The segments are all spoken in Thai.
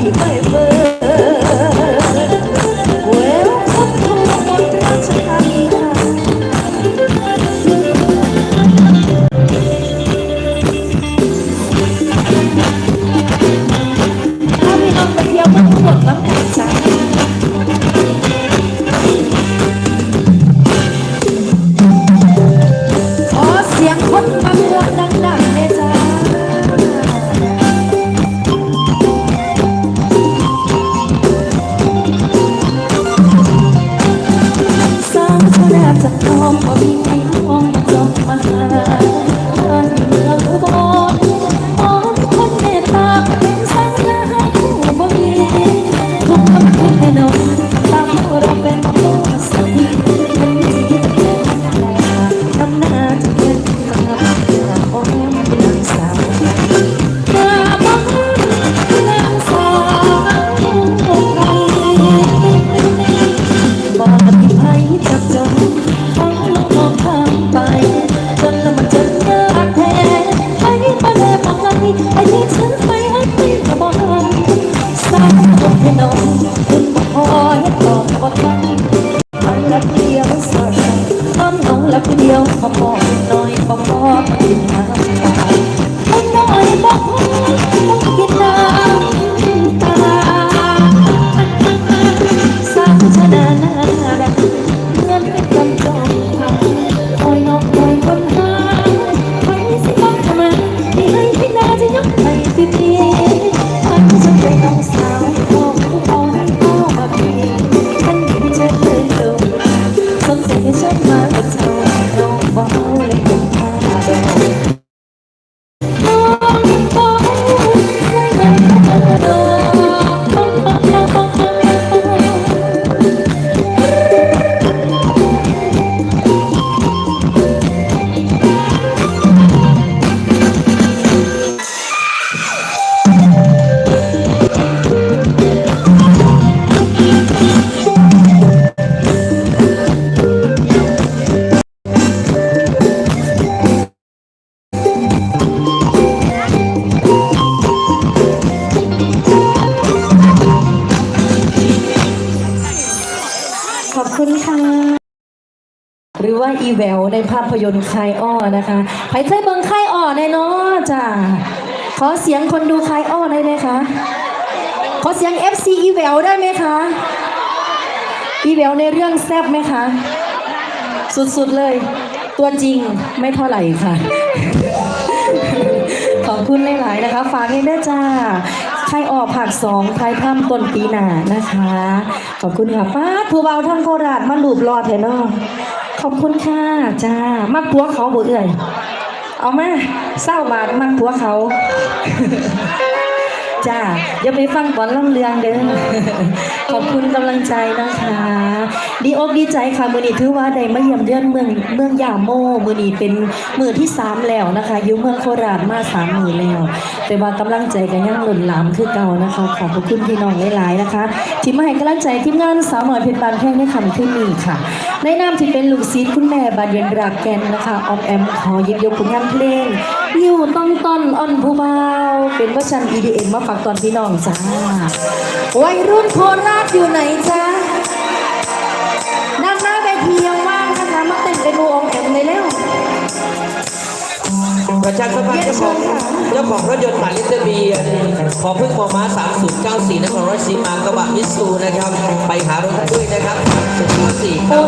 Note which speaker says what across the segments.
Speaker 1: Tay ือว่าอีแววในภาพยนตร์คายอ้อนะคะใครเคยเบิ่งคายอ้อแน่นอนจ้าขอเสียงคนดูคายอ้อได้ไหมคะขอเสียง FC อีแววได้ไหมคะอีแววในเรื่องแซบไหมคะ สุดๆเลย ตัวจริงไม่เท่าไหร่ค่ะ ขอบคุณหลายๆนะคะ ฝากให้ด้วยจ้าใครออกผักสองใครพร่ำต้นปีหนานะคะ ขอบคุณค่ะป้าดผู้เบาทั้งโคราชมาหลูบรอดเถอะเนาะ ขอบคุณค่ะจ้ามักผัวเขาบ่เอื่อย เอามาเศร้าบาทมักผัวเขาจ้าอย่าไปฟังก่อนล่ำเรืองเด้อขอบคุณกำลังใจนะคะ ดีอกดีใจค่ะมือนี้ถือว่าได้มาเยี่ยมเยือนเมืองเมืองยาโมมือนี้เป็นมือที่สามแล้วนะคะอยู่เมืองโคราชมาสามมือแล้ว แต่ว่ากำลังใจกันยังหล่นหลามคือเก่านะคะขอบพระคุณพี่น้องหลายๆนะคะ ที่มาให้กำลังใจทีมงานสาวหน่อยเพชรบานแพงในคำขึ้นนี้ค่ะ ในนามที่เป็นลูกศิษย์คุณแม่บานเย็นรักแกนนะคะออมแอมขอยิบยกผลงานเพลงอยู่ต้องต้นอ่อนผู้เบาเป็นเวอร์ชัน EDM มาฝากตอนพี่น้องจ้าวัยรุ่นโคราชอยู่ไหนจ้า
Speaker 2: ชาสัมพันธ์เจ้าของเจ้าของรถยนต์หมายเลขทะเบียนขอพึ่งมอม้า3094นครราชสีมากระบะมิตซูนะครับ ไปหารถด้วยนะครับ3094ค
Speaker 1: โอ้
Speaker 2: รับ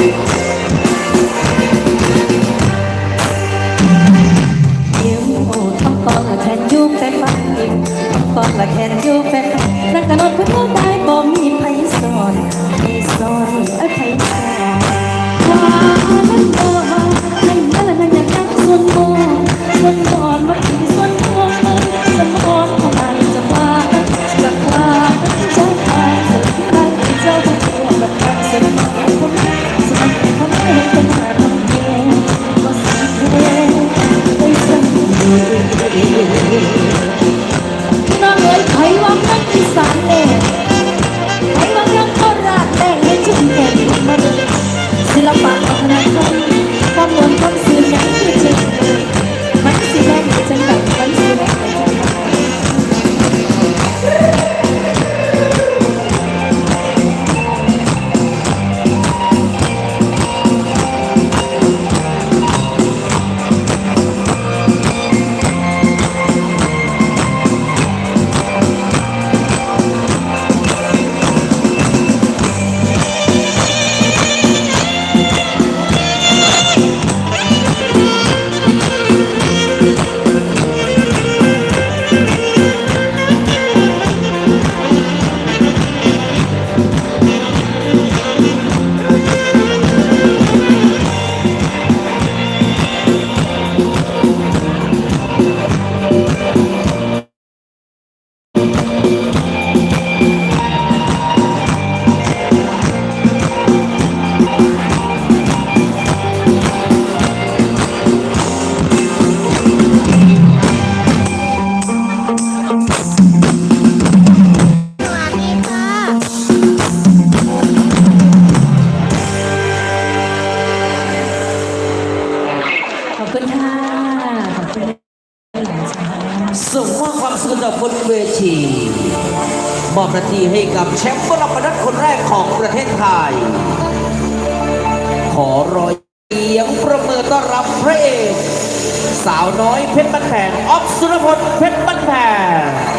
Speaker 1: ยิ้ ต้อนรับพระเอก สาวน้อยเพชรบันแผงออ
Speaker 2: ฟสุรพลเพชรบันแผ
Speaker 3: ง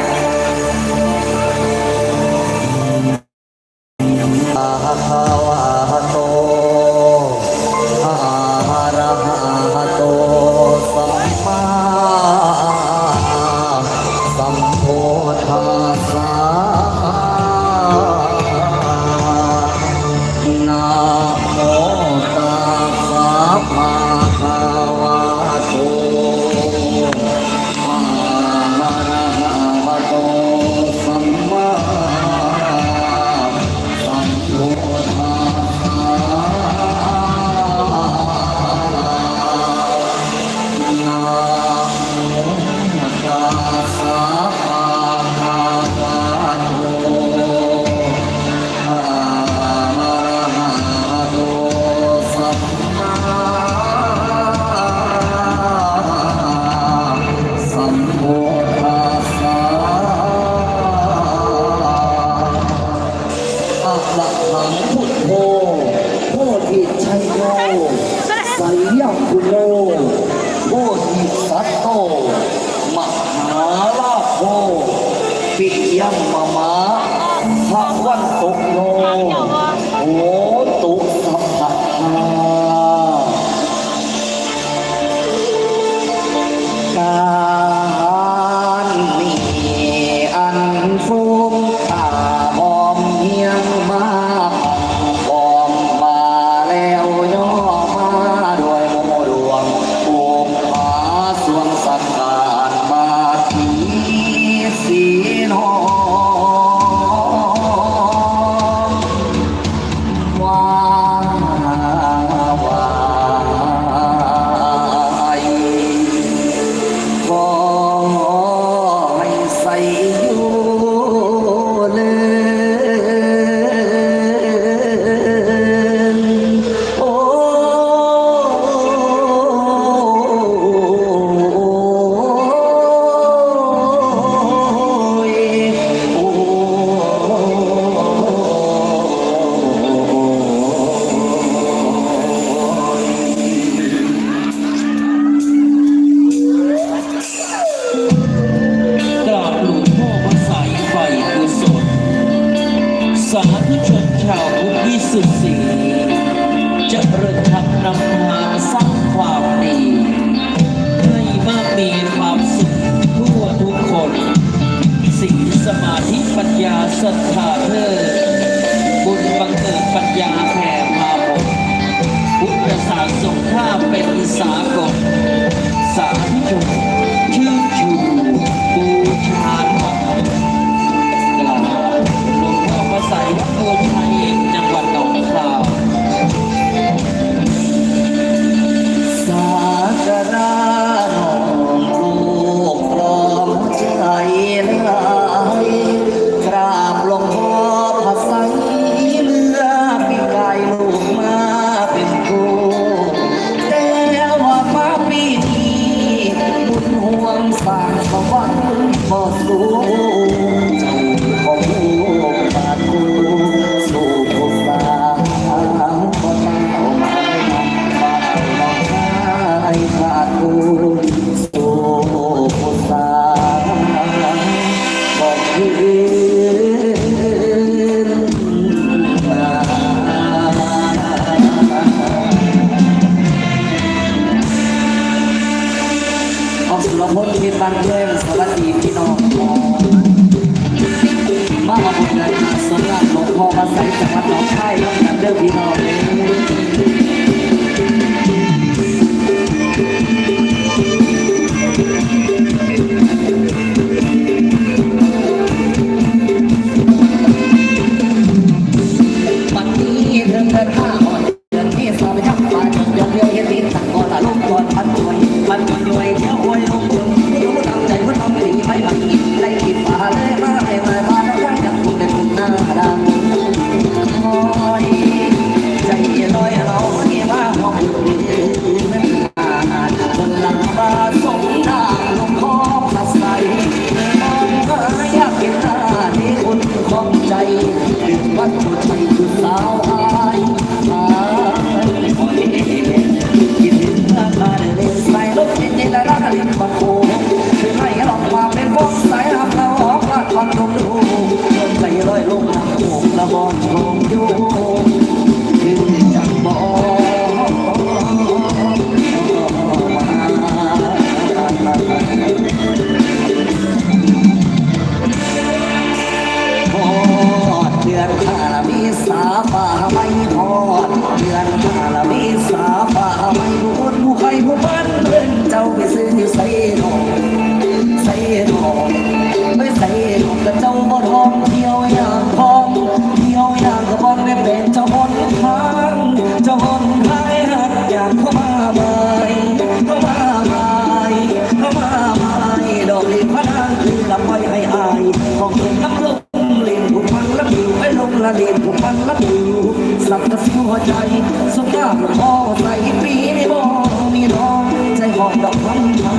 Speaker 3: หล
Speaker 2: พ่อใส่ปี
Speaker 3: ในบอกมีน้องใจหอยดอกพันธา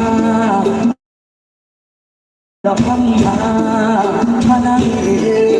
Speaker 3: ดอกพันธาพนันเอ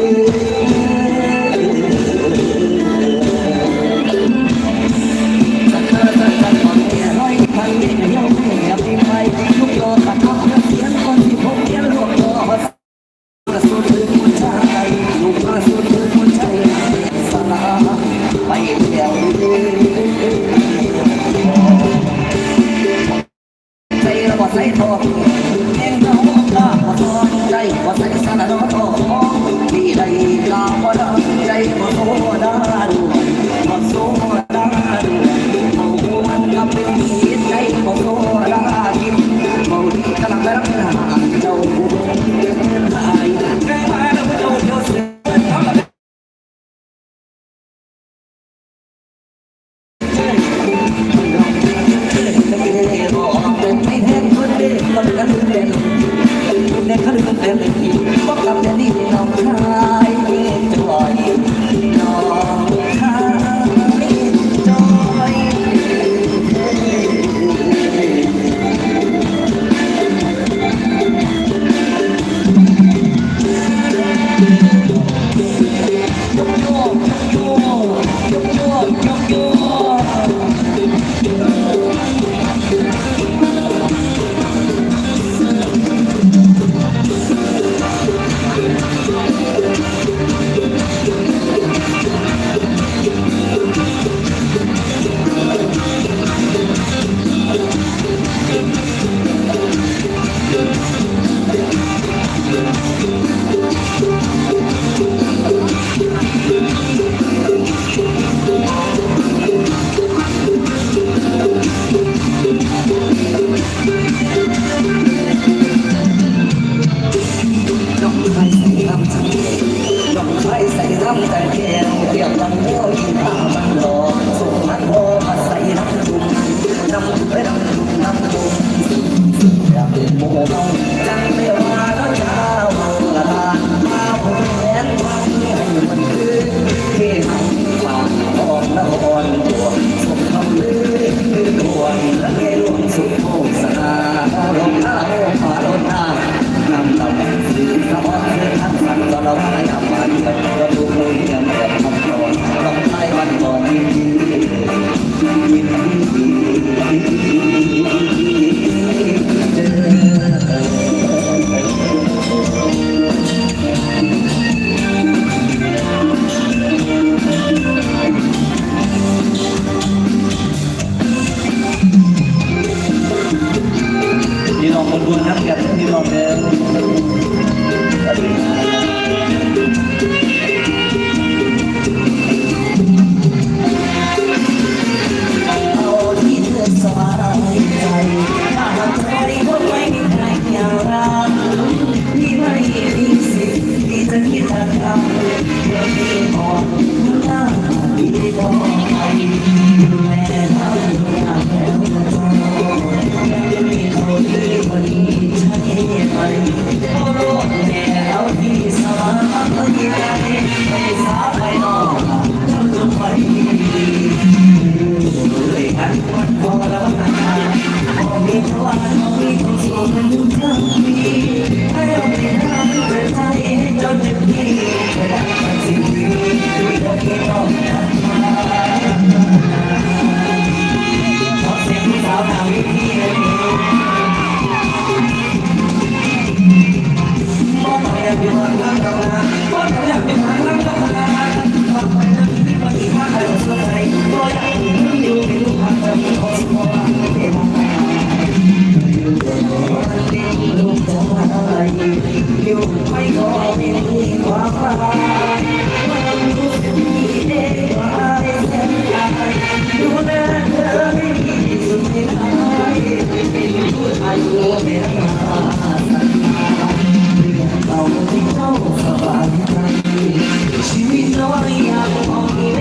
Speaker 3: ชีวิตเราไม่อยากมองมีเว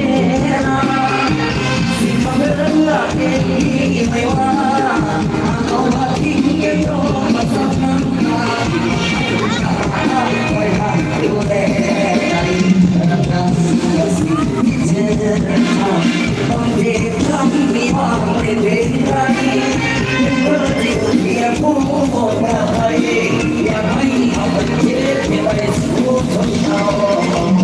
Speaker 3: ลาสิ่งมันเลือกเองไม่ว่าเขามาทิ้งกันตรงมาสักน้ำตาคอยหักดูแลกันกันสิ่งที่เจอต้องเด็กทำ
Speaker 4: มีห
Speaker 3: วังเป็นเด็กไรเม่อเด็กเดียวผู้คนมาไปอยากให้เอาไปเย็บไปสู้คนเอา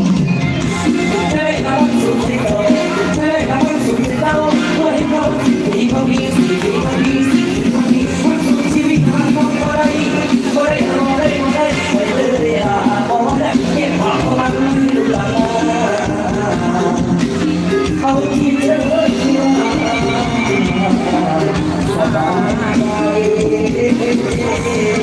Speaker 3: Thank you.